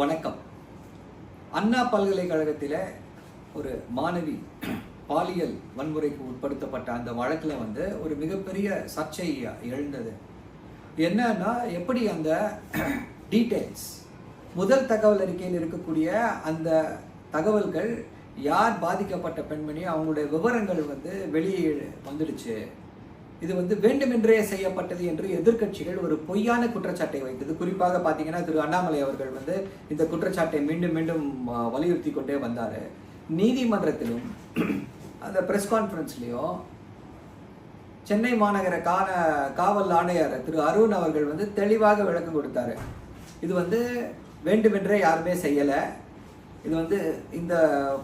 வணக்கம். அண்ணா பல்கலைக்கழகத்தில் ஒரு மாணவி பாலியல் வன்முறைக்கு உட்படுத்தப்பட்ட அந்த வழக்கில் வந்து ஒரு மிகப்பெரிய சர்ச்சை எழுந்தது. என்னன்னா எப்படி அந்த டீட்டெயில்ஸ் முதல் தகவல் அறிக்கையில் இருக்கக்கூடிய அந்த தகவல்கள் யார் பாதிக்கப்பட்ட பெண்மணி அவங்களுடைய விவரங்கள் வந்து வெளியே வந்துடுச்சு. இது வந்து வேண்டுமென்றே செய்யப்பட்டது என்று எதிர்க்கட்சிகள் ஒரு பொய்யான குற்றச்சாட்டை வைத்தது. குறிப்பாக பார்த்தீங்கன்னா திரு அண்ணாமலை அவர்கள் வந்து இந்த குற்றச்சாட்டை மீண்டும் மீண்டும் வலியுறுத்தி கொண்டே வந்தார். நீதிமன்றத்திலும் அந்த ப்ரெஸ் கான்ஃபரன்ஸ்லேயும் சென்னை மாநகர கால காவல் ஆணையர் திரு அருண் அவர்கள் வந்து தெளிவாக விளக்கம் கொடுத்தாரு. இது வந்து வேண்டுமென்றே யாருமே செய்யலை. இது வந்து இந்த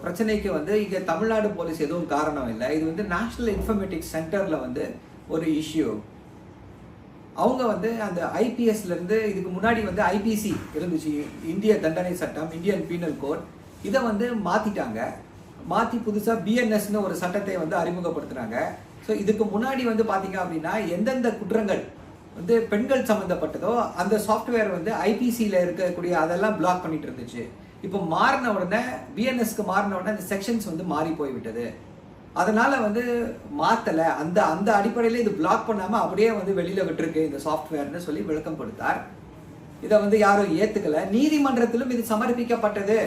பிரச்சனைக்கு வந்து இங்கே தமிழ்நாடு போலீஸ் எதுவும் காரணம் இல்லை. இது வந்து நேஷ்னல் இன்ஃபர்மேட்டிக்ஸ் சென்டரில் வந்து ஒரு இஷ்யூ அவங்க வந்து அந்த ஐபிஎஸ்லேருந்து இதுக்கு முன்னாடி வந்து ஐபிசி இருந்துச்சு. இந்திய தண்டனை சட்டம் இந்தியன் பீனல் கோட் இதை வந்து மாற்றிட்டாங்க மாற்றி புதுசாக பிஎன்எஸ்னு ஒரு சட்டத்தை வந்து அறிமுகப்படுத்துனாங்க ஸோ இதுக்கு முன்னாடி வந்து பார்த்தீங்க அப்படின்னா எந்தெந்த குற்றங்கள் வந்து பெண்கள் சம்மந்தப்பட்டதோ அந்த சாஃப்ட்வேர் வந்து ஐபிசியில் இருக்கக்கூடிய அதெல்லாம் பிளாக் பண்ணிட்டு இருந்துச்சு. இப்போ மாறின உடனே பிஎன்எஸ்க்கு மாறின உடனே அந்த செக்ஷன்ஸ் வந்து மாறி போய்விட்டது. அதனால் வந்து மாற்றலை அந்த அந்த அடிப்படையில் இது பிளாக் பண்ணாமல் அப்படியே வந்து வெளியில் விட்டுருக்கு இந்த சாஃப்ட்வேர்னு சொல்லி விளக்கம் கொடுத்தார் இதை வந்து யாரும் ஏற்றுக்கலை நீதிமன்றத்திலும் இது சமர்ப்பிக்கப்பட்டது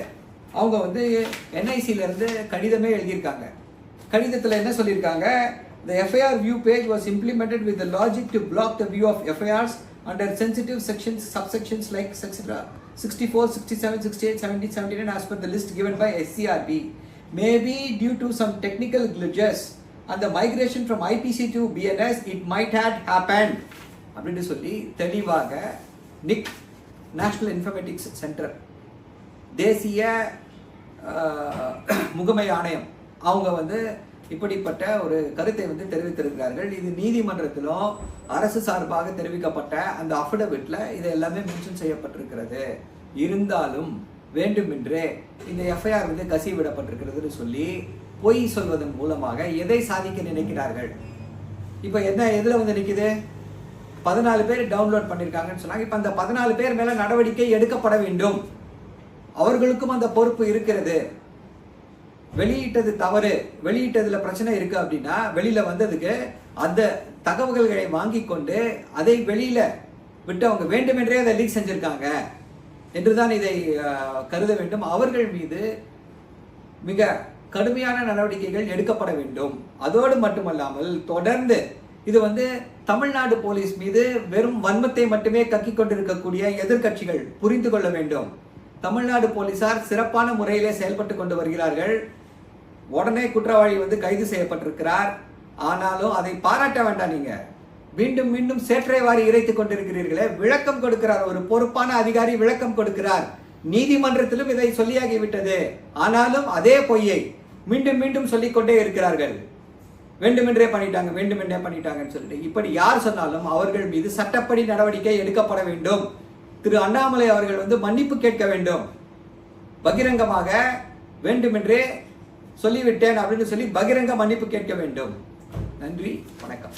அவங்க வந்து என்ஐசியிலேருந்து கடிதமே எழுதியிருக்காங்க கடிதத்தில் என்ன சொல்லியிருக்காங்க The FIR view page was implemented with the logic to block the view of FIRs under sensitive sections, subsections like etc. 64, 67, 68, 70, 79 as per the list given by SCRB. Maybe due to some technical glitches and the migration from IPC to BNS, it might have happened. அப்படின்னு சொல்லி தெளிவாக நிக் national informatics centre தேசிய முகமை ஆணையம் அவங்க வந்து இப்படிப்பட்ட ஒரு கருத்தை வந்து தெரிவித்திருக்கிறார்கள் இது நீதிமன்றத்திலும் அரசு சார்பாக தெரிவிக்கப்பட்ட அந்த அஃபிடவிட்டில் இது எல்லாமே மென்ஷன் செய்யப்பட்டிருக்கிறது இருந்தாலும் வேண்டுமென்றே இந்த எஃப்ஐஆர் வந்து கசிவிடப்பட்டிருக்கிறதுன்னு சொல்லி பொய் சொல்வதன் மூலமாக எதை சாதிக்க நினைக்கிறார்கள்? இப்போ என்ன எதில் வந்து நிற்குது பதினாலு பேர் டவுன்லோட் பண்ணியிருக்காங்கன்னு சொன்னாங்க. இப்போ அந்த பதினாலு பேர் மேலே நடவடிக்கை எடுக்கப்பட வேண்டும். அவர்களுக்கும் அந்த பொறுப்பு இருக்கிறது. வெளியிட்டது தவறு. வெளியிட்டதுல பிரச்சனை இருக்கு அப்படின்னா வெளியில வந்ததுக்கு அந்த தகவல்களை வாங்கி கொண்டு அதை வெளியில விட்டு அவங்க வேண்டுமென்றே அதை லீக் செஞ்சிருக்காங்க. என்றுதான் இதை கருத வேண்டும். அவர்கள் மீது மிக கடுமையான நடவடிக்கைகள் எடுக்கப்பட வேண்டும். அதோடு மட்டுமல்லாமல் தொடர்ந்து இது வந்து தமிழ்நாடு போலீஸ் மீது வெறும் வன்மத்தை மட்டுமே கக்கிக் கொண்டிருக்கக்கூடிய எதிர்க்கட்சிகள் புரிந்து கொள்ள வேண்டும். தமிழ்நாடு போலீசார் சிறப்பான முறையிலே செயல்பட்டு கொண்டு வருகிறார்கள். உடனே குற்றவாளி வந்து கைது செய்யப்பட்டிருக்கிறார். ஆனாலும் அதை பாராட்ட வேண்டாம் நீங்கள் மீண்டும் மீண்டும் சேற்றை வாரி இறைத்துக் கொண்டிருக்கிறீர்களே விளக்கம் கொடுக்கிறார் ஒரு பொறுப்பான அதிகாரி விளக்கம் கொடுக்கிறார். நீதிமன்றத்திலும் இதை சொல்லியாகிவிட்டது. ஆனாலும் அதே பொய்யை மீண்டும் மீண்டும் சொல்லிக்கொண்டே இருக்கிறார்கள். வேண்டுமென்றே பண்ணிட்டாங்க வேண்டுமென்றே பண்ணிட்டாங்கன்னு சொல்லிட்டு. இப்படி யார் சொன்னாலும் அவர்கள் மீது சட்டப்படி நடவடிக்கை எடுக்கப்பட வேண்டும். திரு அண்ணாமலை அவர்கள் வந்து மன்னிப்பு கேட்க வேண்டும். பகிரங்கமாக வேண்டுமென்றே சொல்லிவிட்டேன் அப்படின்னு சொல்லி பகிரங்க மன்னிப்பு கேட்க வேண்டும். நன்றி வணக்கம்.